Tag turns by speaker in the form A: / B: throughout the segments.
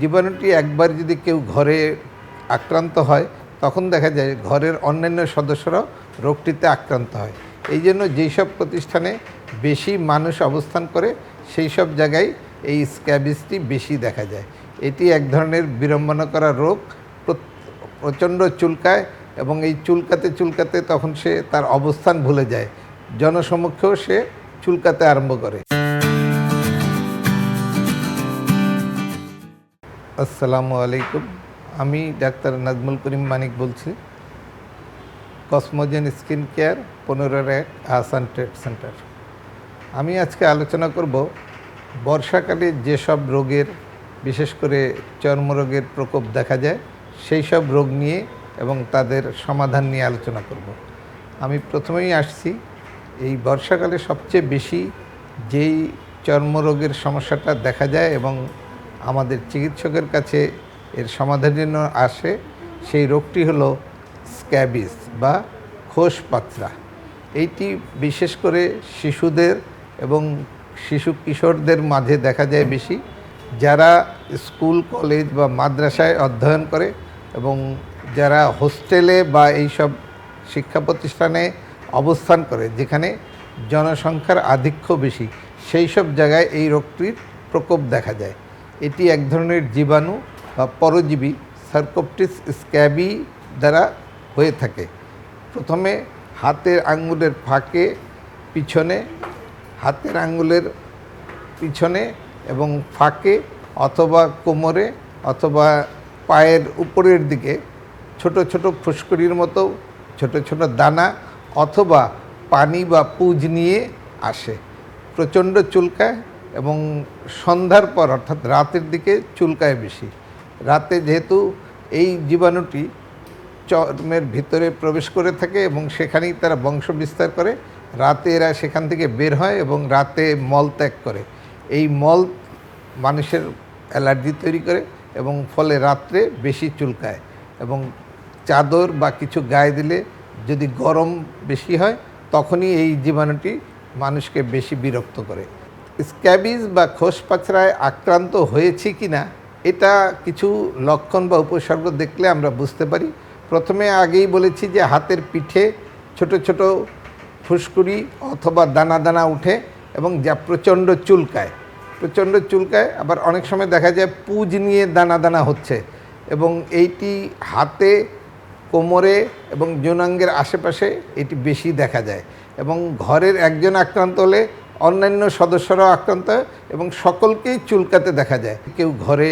A: জীবাণুটি একবার যদি কেউ ঘরে আক্রান্ত হয়, তখন দেখা যায় ঘরের অন্যান্য সদস্যরাও রোগটিতে আক্রান্ত হয়। এই জন্য যেই সব প্রতিষ্ঠানে বেশি মানুষ অবস্থান করে সেই সব জায়গায় এই স্ক্যাবিসটি বেশি দেখা যায়। এটি এক ধরনের বিড়ম্বনা করা রোগ প্র- প্রচণ্ড চুলকায় এবং এই চুলকাতে চুলকাতে তখন সে তার অবস্থান ভুলে যায়। জনসমক্ষেও সে চুলকাতে আরম্ভ করে। আসসালামু আলাইকুম। আমি ডাক্তার নাজমুল করিম মানিক বলছি। কসমোজেন স্কিন কেয়ার পনেরো এক আহসান ট্রেড সেন্টার আমি আজকে আলোচনা করব বর্ষাকালে যেসব রোগের, বিশেষ করে চর্মরোগের প্রকোপ দেখা যায়, সেই সব রোগ নিয়ে এবং তাদের সমাধান নিয়ে আলোচনা করব। আমি প্রথমেই আসছি, এই বর্ষাকালে সবচেয়ে বেশি যেই চর্মরোগের সমস্যাটা দেখা যায় এবং আমাদের চিকিৎসকের কাছে এর সমাধানের জন্য আসে। সেই রোগটি হলো স্ক্যাবিস বা খোস পাথরা এইটি বিশেষ করে শিশুদের এবং শিশু কিশোরদের মাঝে দেখা যায় বেশি। যারা স্কুল, কলেজ বা মাদ্রাসায় অধ্যয়ন করে এবং যারা হোস্টেলে বা এইসব শিক্ষা প্রতিষ্ঠানে অবস্থান করে, যেখানে জনসংখ্যার আধিক্য বেশি সেই সব জায়গায় এই রোগটির প্রকোপ দেখা যায়। এটি এক ধরনের জীবাণু বা পরজীবী সার্কোপটিস স্ক্যাবি দ্বারা হয়ে থাকে। প্রথমে হাতের আঙ্গুলের ফাঁকে, পিছনে হাতের আঙ্গুলের পিছনে এবং ফাঁকে অথবা কোমরে অথবা পায়ের উপরের দিকে ছোট ছোট ফুসকুড়ির মতো, ছোট ছোট দানা অথবা পানি বা পুজ নিয়ে আসে। প্রচণ্ড চুলকায় এবং সন্ধ্যার পর, অর্থাৎ রাতের দিকে চুলকায় বেশি। রাতে যেহেতু এই জীবাণুটি চর্মের ভিতরে প্রবেশ করে থাকে এবং সেখানেই তারা বংশ বিস্তার করে, রাতে এরা সেখান থেকে বের হয় এবং রাতে মল ত্যাগ করে। এই মল মানুষের অ্যালার্জি তৈরি করে এবং ফলে রাত্রে বেশি চুলকায় এবং চাদর বা কিছু গায়ে দিলে যদি গরম বেশি হয়, তখনই এই জীবাণুটি মানুষকে বেশি বিরক্ত করে। স্ক্যাবিজ বা খোসপাছড়ায় আক্রান্ত হয়েছি কি না, এটা কিছু লক্ষণ বা উপসর্গ দেখলে আমরা বুঝতে পারি। প্রথমে আগেই বলেছি যে হাতের পিঠে ছোট ছোট ফুসকুড়ি অথবা দানা দানা উঠে এবং যা প্রচণ্ড চুলকায়। প্রচণ্ড চুলকায়, আবার অনেক সময় দেখা যায় পুজ নিয়ে দানা দানা হচ্ছে এবং এইটি হাতে, কোমরে এবং যৌনাঙ্গের আশেপাশে এটি বেশি দেখা যায় এবং ঘরের একজন আক্রান্ত হলে অন্যান্য সদস্যরাও আক্রান্ত হয় এবং সকলকেই চুলকাতে দেখা যায়। কেউ ঘরে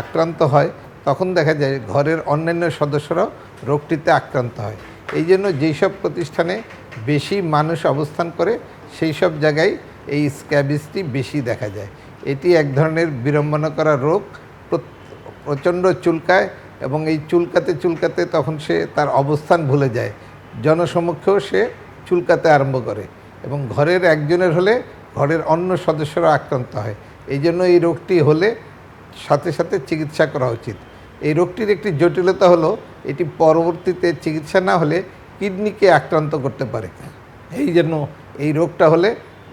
A: আক্রান্ত হয়, তখন দেখা যায় ঘরের অন্যান্য সদস্যরাও রোগটিতে আক্রান্ত হয়। এই জন্য যেই সব প্রতিষ্ঠানে বেশি মানুষ অবস্থান করে সেই সব জায়গায় এই স্ক্যাবিসটি বেশি দেখা যায়। এটি এক ধরনের বিড়ম্বনা করা রোগ প্রচণ্ড চুলকায় এবং এই চুলকাতে চুলকাতে তখন সে তার অবস্থান ভুলে যায়। জনসমক্ষেও সে চুলকাতে আরম্ভ করে। এবং ঘরের একজনের হলে ঘরের অন্য সদস্যরা আক্রান্ত হয়। এই জন্য এই রোগটি হলে সাথে সাথে চিকিৎসা করা উচিত। এই রোগটির একটি জটিলতা হলো, এটি পরবর্তীতে চিকিৎসা না হলে কিডনিকে আক্রান্ত করতে পারে। এই জন্য এই রোগটা হলে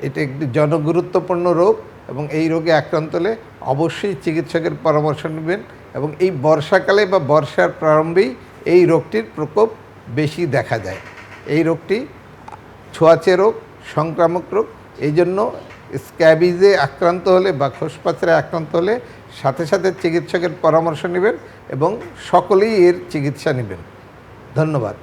A: এটি একটি জনগুরুত্বপূর্ণ রোগ এবং এই রোগে আক্রান্ত হলে অবশ্যই চিকিৎসকের পরামর্শ নেবেন এবং এই বর্ষাকালে বা বর্ষার প্রারম্ভেই এই রোগটির প্রকোপ বেশি দেখা যায়। এই রোগটি ছোঁয়াচে রোগ সংক্রামক রোগ। এই জন্য স্ক্যাবিজে আক্রান্ত হলে বা খোসপাচড়ে আক্রান্ত হলে সাথে সাথে চিকিৎসকের পরামর্শ নেবেন এবং সকলেই এর চিকিৎসা নেবেন। ধন্যবাদ।